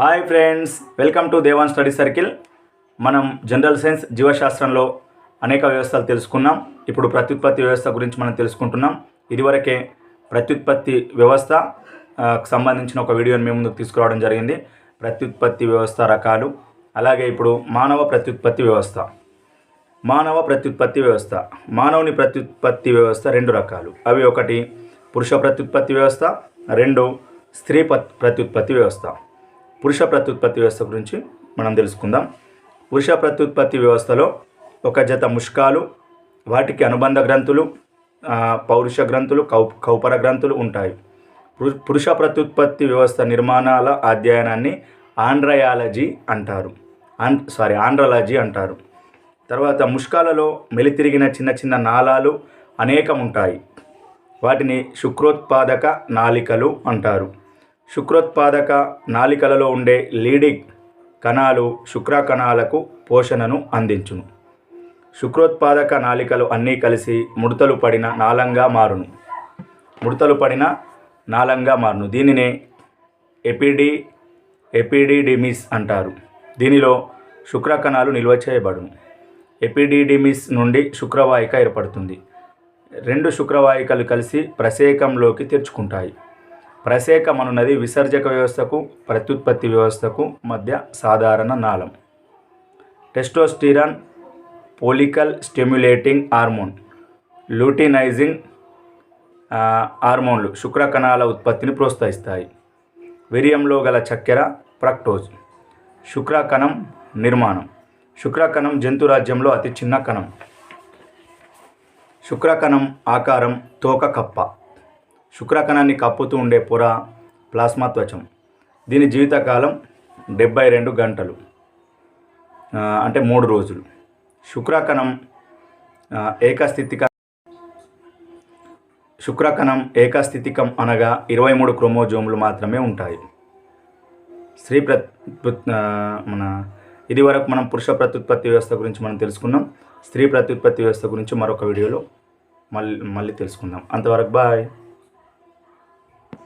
Hi friends welcome to Devan study circle. మనం general science జీవశాస్త్రంలో అనేక వ్యవస్థలు తెలుసుకున్నాం. ఇప్పుడు ప్రత్యుత్పత్తి వ్యవస్థ గురించి మనం తెలుసుకుంటున్నాం. ఇదివరకే ప్రత్యుత్పత్తి వ్యవస్థ సంబంధించిన ఒక వీడియోని మేము ముందుకు తీసుకురావడం జరిగింది. ప్రత్యుత్పత్తి వ్యవస్థ రకాలు అలాగే ఇప్పుడు మానవ ప్రత్యుత్పత్తి వ్యవస్థ. మానవ ప్రత్యుత్పత్తి వ్యవస్థ. మానవుని ప్రత్యుత్పత్తి వ్యవస్థ రెండు రకాలు. అవి ఒకటి పురుష ప్రత్యుత్పత్తి వ్యవస్థ రెండు స్త్రీ ప్రత్యుత్పత్తి వ్యవస్థ. పురుష ప్రత్యుత్పత్తి వ్యవస్థ గురించి మనం తెలుసుకుందాం. పురుష ప్రత్యుత్పత్తి వ్యవస్థలో ఒక జత ముష్కాలు వాటికి అనుబంధ గ్రంథులు పౌరుష గ్రంథులు కౌ కౌపర గ్రంథులు ఉంటాయి. పురు- పురుష ప్రత్యుత్పత్తి వ్యవస్థ నిర్మాణాల అధ్యయనాన్ని ఆండ్రయాలజీ అంటారు. ఆన్ సారీ ఆండ్రలాజీ అంటారు. తర్వాత ముష్కాలలో మెలితిరిగిన చిన్న చిన్న నాళాలు అనేకం ఉంటాయి. వాటిని శుక్రోత్పాదక నాళికలు అంటారు. శుక్రోత్పాదక నాలికలలో ఉండే లీడింగ్ కణాలు శుక్ర కణాలకు పోషణను అందించును. శుక్రోత్పాదక నాలికలు అన్నీ కలిసి ముడతలు పడిన నాళంగా మారును. ముడతలు పడిన నాళంగా మారును. దీనినే ఎపిడి ఎపిడిడిమిస్ అంటారు. దీనిలో శుక్ర కణాలు నిల్వ చేయబడును. ఎపిడిడిమిస్ నుండి శుక్రవాహిక ఏర్పడుతుంది. రెండు శుక్రవాహికలు కలిసి ప్రసేకంలోకి తెరుచుకుంటాయి. ప్రసేకం అనున్నది విసర్జక వ్యవస్థకు ప్రత్యుత్పత్తి వ్యవస్థకు మధ్య సాధారణ నాళం. Testosterone follicle stimulating hormone. Luteinising హార్మోన్లు శుక్రకణాల ఉత్పత్తిని ప్రోత్సహిస్తాయి. వీర్యంలో గల చక్కెర ప్రక్టోజ్. శుక్రకణం నిర్మాణం. శుక్రకణం జంతురాజ్యంలో అతి చిన్న కణం. శుక్రకణం ఆకారం తోక కప్ప. శుక్రకణాన్ని కప్పుతూ ఉండే పొర ప్లాస్మా త్వచం. దీని జీవితకాలం డెబ్బై రెండు గంటలు అంటే మూడు రోజులు. శుక్రకణం ఏకస్థితికం ఏకస్థితిక శుక్రకణం ఏకస్థితికం అనగా ఇరవై మూడు క్రోమోజోములు మాత్రమే ఉంటాయి. స్త్రీ ప్ర మన ఇది వరకు మనం పురుష ప్రత్యుత్పత్తి వ్యవస్థ గురించి మనం తెలుసుకున్నాం. స్త్రీ ప్రత్యుత్పత్తి వ్యవస్థ గురించి మరొక వీడియోలో మళ్ళీ మళ్ళీ తెలుసుకుందాం. అంతవరకు బాయ్.